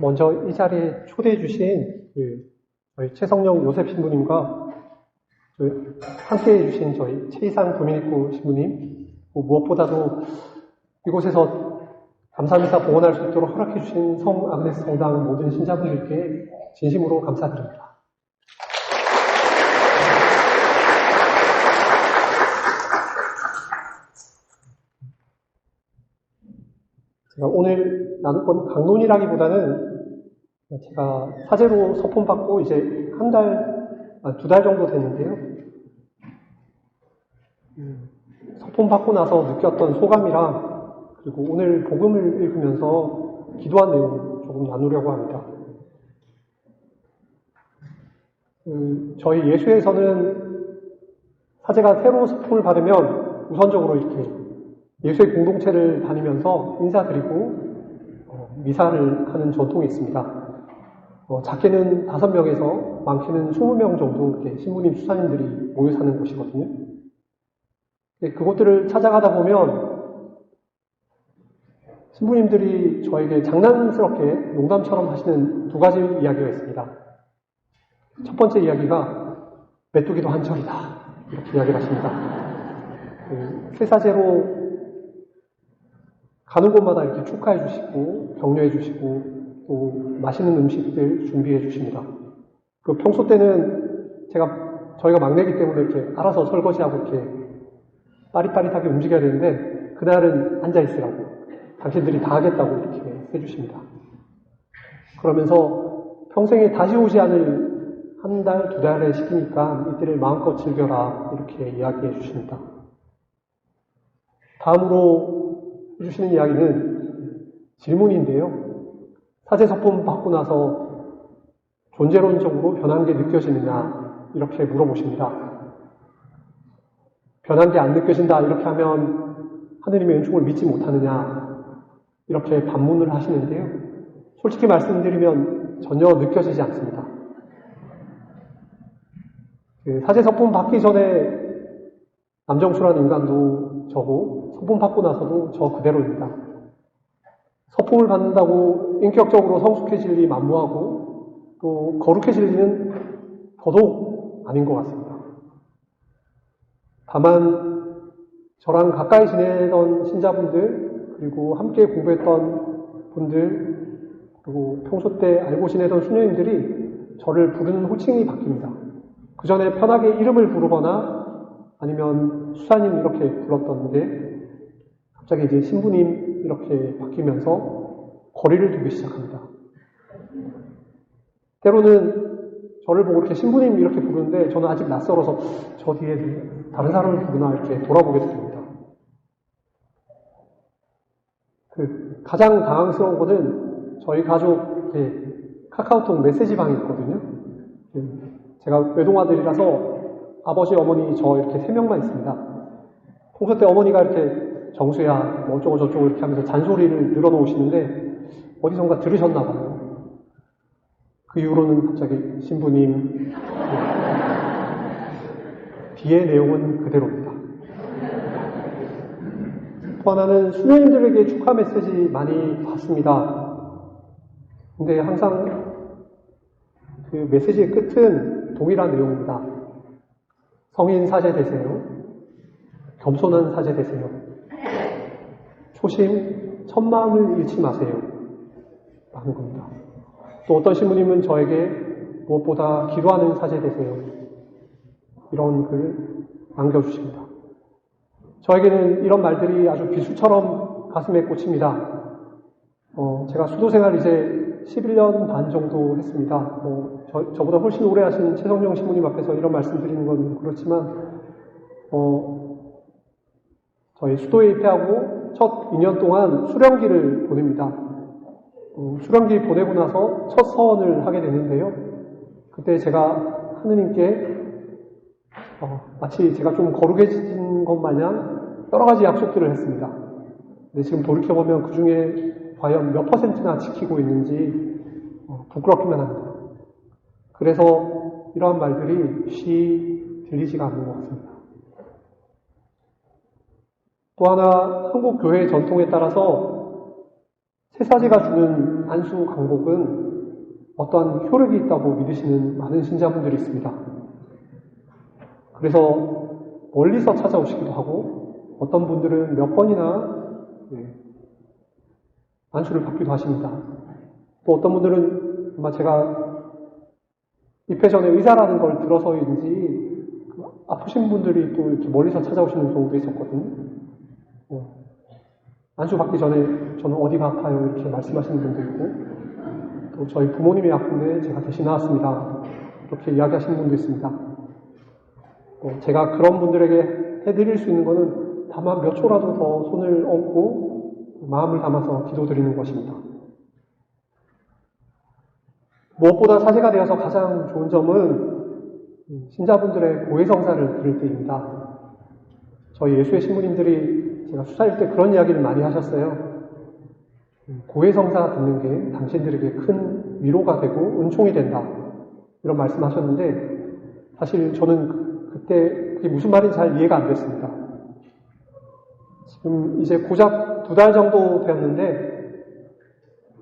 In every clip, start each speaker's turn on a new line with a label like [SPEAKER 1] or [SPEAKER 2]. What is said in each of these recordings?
[SPEAKER 1] 먼저 이 자리에 초대해 주신 그 저희 최성령 요셉 신부님과 그 함께 해 주신 저희 최이상 도미니코 신부님 뭐 무엇보다도 이곳에서 감사미사 봉헌할 수 있도록 허락해 주신 성 아그네스 성당 모든 신자분들께 진심으로 감사드립니다. 제가 오늘 나눌 건 강론이라기보다는 제가 사제로 서폰 받고 이제 한 달, 아, 두달 정도 됐는데요. 음, 서폰 받고 나서 느꼈던 소감이랑 그리고 오늘 복음을 읽으면서 기도한 내용 조금 나누려고 합니다. 그 저희 예수에서는 사제가 새로 서폰을 받으면 우선적으로 이렇게 예수의 공동체를 다니면서 인사드리고 어, 미사를 하는 전통이 있습니다. 어, 작게는 다섯 명에서 많게는 스무 명 정도 이렇게 신부님 수사님들이 모여 사는 곳이거든요. 그곳들을 찾아가다 보면 신부님들이 저에게 장난스럽게 농담처럼 하시는 두 가지 이야기가 있습니다. 첫 번째 이야기가 메뚜기도 한철이다 이렇게 이야기를 하십니다. 그 세사제로 가는 곳마다 이렇게 축하해 주시고 격려해 주시고 또 맛있는 음식들 준비해 주십니다. 그 평소 때는 제가 저희가 막내기 때문에 이렇게 알아서 설거지하고 이렇게 빠릿빠릿하게 움직여야 되는데 그날은 앉아 있으라고 당신들이 다 하겠다고 이렇게 해주십니다. 그러면서 평생에 다시 오지 않을 한 달, 두 달에 시키니까 이때를 마음껏 즐겨라 이렇게 이야기해 주십니다. 다음으로 해주시는 이야기는 질문인데요. 사제 서품 받고 나서 존재론적으로 변한 게 느껴지느냐 이렇게 물어보십니다. 변한 게 안 느껴진다 이렇게 하면 하느님의 은총을 믿지 못하느냐 이렇게 반문을 하시는데요. 솔직히 말씀드리면 전혀 느껴지지 않습니다. 그 사제 서품 받기 전에 남정수라는 인간도 저고 서품 받고 나서도 저 그대로입니다. 서품을 받는다고 인격적으로 성숙해질 리 만무하고 또 거룩해질 리는 더더욱 아닌 것 같습니다. 다만 저랑 가까이 지내던 신자분들 그리고 함께 공부했던 분들 그리고 평소 때 알고 지내던 수녀님들이 저를 부르는 호칭이 바뀝니다. 그 전에 편하게 이름을 부르거나 아니면 수사님 이렇게 불렀던 게 갑자기 이제 신부님 이렇게 바뀌면서 거리를 두기 시작합니다. 때로는 저를 보고 이렇게 신부님 이렇게 부르는데 저는 아직 낯설어서 저 뒤에 다른 사람을 부르나 이렇게 돌아보게 됩니다. 그 가장 당황스러운 거는 저희 가족 카카오톡 메시지 방이 있거든요. 제가 외동아들이라서 아버지, 어머니 저 이렇게 세 명만 있습니다. 평소 때 어머니가 이렇게 정수야, 뭐 어쩌고 저쩌고 이렇게 하면서 잔소리를 늘어놓으시는데 어디선가 들으셨나 봐요. 그 이후로는 갑자기 신부님 뒤의 내용은 그대로입니다. 또 하나는 수녀님들에게 축하 메시지 많이 받습니다. 근데 항상 그 메시지의 끝은 동일한 내용입니다. 성인 사제 되세요. 겸손한 사제 되세요. 초심, 첫마음을 잃지 마세요. 라는 겁니다. 또 어떤 신부님은 저에게 무엇보다 기도하는 사제 되세요. 이런 글 남겨주십니다. 저에게는 이런 말들이 아주 비수처럼 가슴에 꽂힙니다. 어, 제가 수도 생활 이제 11년 반 정도 했습니다. 뭐 저, 저보다 훨씬 오래 하신 최성령 신부님 앞에서 이런 말씀 드리는 건 그렇지만, 어, 저희 수도에 입회하고 첫 2년 동안 수령기를 보냅니다. 어, 수령기 보내고 나서 첫 서원을 하게 되는데요. 그때 제가 하느님께 어, 마치 제가 좀 거룩해진 것 마냥 여러 가지 약속들을 했습니다. 근데 지금 돌이켜보면 그 중에 과연 몇 퍼센트나 지키고 있는지 어, 부끄럽기만 합니다. 그래서 이러한 말들이 쉬 들리지가 않는 것 같습니다. 또 하나 한국 교회 전통에 따라서 제사제가 주는 안수 강복은 어떠한 효력이 있다고 믿으시는 많은 신자분들이 있습니다. 그래서 멀리서 찾아오시기도 하고 어떤 분들은 몇 번이나 네, 안수를 받기도 하십니다. 또 어떤 분들은 아마 제가 입회 전에 의사라는 걸 들어서인지 그 아프신 분들이 또 이렇게 멀리서 찾아오시는 경우도 있었거든요. 어, 안수 받기 전에 저는 어디가 아파요 이렇게 말씀하시는 분도 있고 또 저희 부모님이 아픈데 제가 대신 나왔습니다. 이렇게 이야기하시는 분도 있습니다. 어, 제가 그런 분들에게 해드릴 수 있는 것은 다만 몇 초라도 더 손을 얹고 마음을 담아서 기도드리는 것입니다. 무엇보다 사제가 되어서 가장 좋은 점은 신자분들의 고해성사를 들을 때입니다. 저희 예수의 신부님들이 제가 수사일 때 그런 이야기를 많이 하셨어요. 고해성사 듣는 게 당신들에게 큰 위로가 되고 은총이 된다. 이런 말씀 하셨는데, 사실 저는 그때 그게 무슨 말인지 잘 이해가 안 됐습니다. 지금 이제 고작 두 달 정도 되었는데,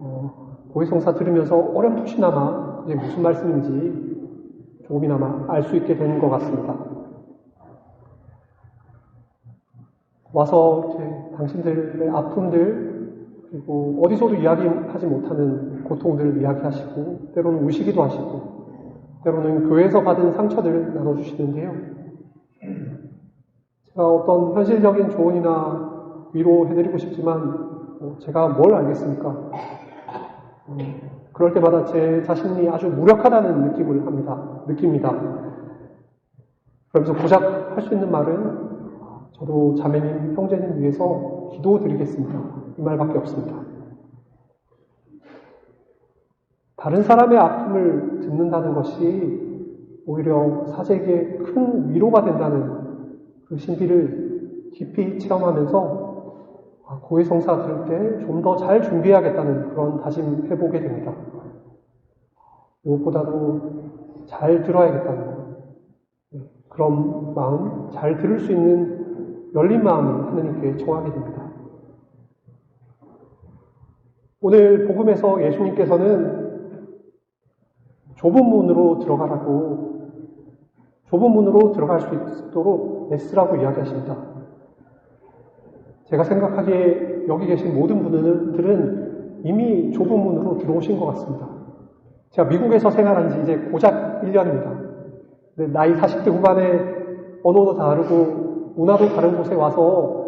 [SPEAKER 1] 어, 고해성사 들으면서 어렴풋이나마 그게 무슨 말씀인지 조금이나마 알 수 있게 된것 같습니다. 와서 이렇게 당신들의 아픔들, 그리고 어디서도 이야기하지 못하는 고통들을 이야기하시고, 때로는 우시기도 하시고, 때로는 교회에서 받은 상처들을 나눠주시는데요. 제가 어떤 현실적인 조언이나 위로해드리고 싶지만, 뭐 제가 뭘 알겠습니까? 어, 그럴 때마다 제 자신이 아주 무력하다는 느낌을 합니다. 느낍니다. 그러면서 고작 할 수 있는 말은 저도 자매님, 형제님 위해서 기도드리겠습니다. 이 말밖에 없습니다. 다른 사람의 아픔을 듣는다는 것이 오히려 사제에게 큰 위로가 된다는 그 신비를 깊이 체험하면서 고해성사 들을 때 좀 더 잘 준비해야겠다는 그런 다짐 해보게 됩니다. 무엇보다도 잘 들어야겠다는 것. 그런 마음, 잘 들을 수 있는 열린 마음을 하느님께 청하게 됩니다. 오늘 복음에서 예수님께서는 좁은 문으로 들어가라고 좁은 문으로 들어갈 수 있도록 애쓰라고 이야기하십니다. 제가 생각하기에 여기 계신 모든 분들은 이미 좁은 문으로 들어오신 것 같습니다. 제가 미국에서 생활한 지 이제 고작 1년입니다. 나이 40대 후반에 언어도 다르고 문화도 다른 곳에 와서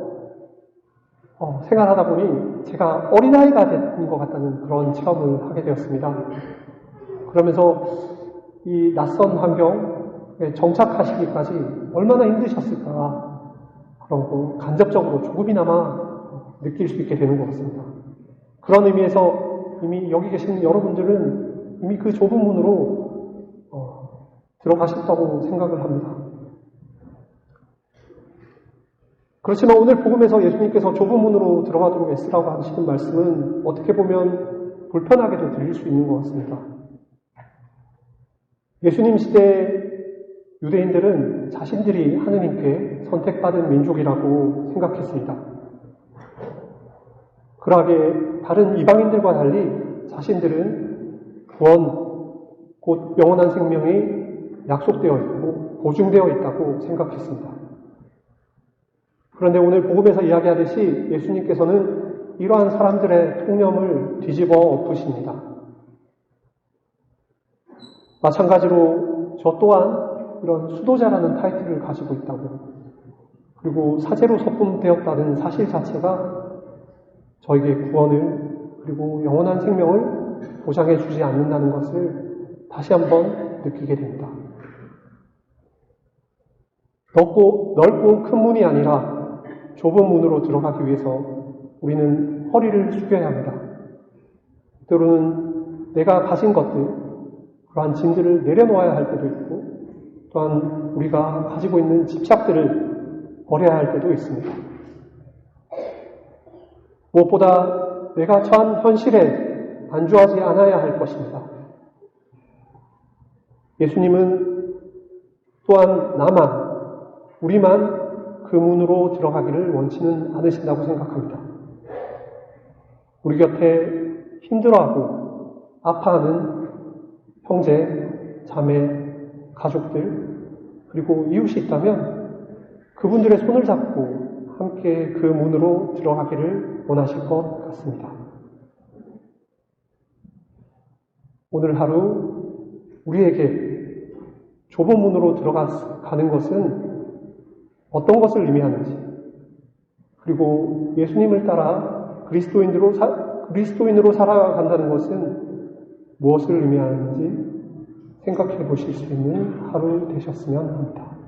[SPEAKER 1] 어, 생활하다 보니 제가 어린아이가 된 것 같다는 그런 체험을 하게 되었습니다. 그러면서 이 낯선 환경에 정착하시기까지 얼마나 힘드셨을까 그런 거 간접적으로 조금이나마 느낄 수 있게 되는 것 같습니다. 그런 의미에서 이미 여기 계신 여러분들은 이미 그 좁은 문으로 어, 들어가셨다고 생각을 합니다. 그렇지만 오늘 복음에서 예수님께서 좁은 문으로 들어가도록 애쓰라고 하시는 말씀은 어떻게 보면 불편하게도 들릴 수 있는 것 같습니다. 예수님 시대 유대인들은 자신들이 하느님께 선택받은 민족이라고 생각했습니다. 그러하게 다른 이방인들과 달리 자신들은 구원, 곧 영원한 생명이 약속되어 있고 보증되어 있다고 생각했습니다. 그런데 오늘 복음에서 이야기하듯이 예수님께서는 이러한 사람들의 통념을 뒤집어 엎으십니다. 마찬가지로 저 또한 이런 수도자라는 타이틀을 가지고 있다고 그리고 사제로 서품되었다는 사실 자체가 저에게 구원을 그리고 영원한 생명을 보장해 주지 않는다는 것을 다시 한번 느끼게 됩니다. 넓고, 넓고 큰 문이 아니라 좁은 문으로 들어가기 위해서 우리는 허리를 숙여야 합니다. 때로는 내가 가진 것들, 그러한 짐들을 내려놓아야 할 때도 있고, 또한 우리가 가지고 있는 집착들을 버려야 할 때도 있습니다. 무엇보다 내가 처한 현실에 안주하지 않아야 할 것입니다. 예수님은 또한 나만, 우리만 그 문으로 들어가기를 원치는 않으신다고 생각합니다. 우리 곁에 힘들어하고 아파하는 형제, 자매, 가족들, 그리고 이웃이 있다면 그분들의 손을 잡고 함께 그 문으로 들어가기를 원하실 것 같습니다. 오늘 하루 우리에게 좁은 문으로 들어가는 것은 어떤 것을 의미하는지, 그리고 예수님을 따라 그리스도인으로, 사, 그리스도인으로 살아간다는 것은 무엇을 의미하는지 생각해 보실 수 있는 하루 되셨으면 합니다.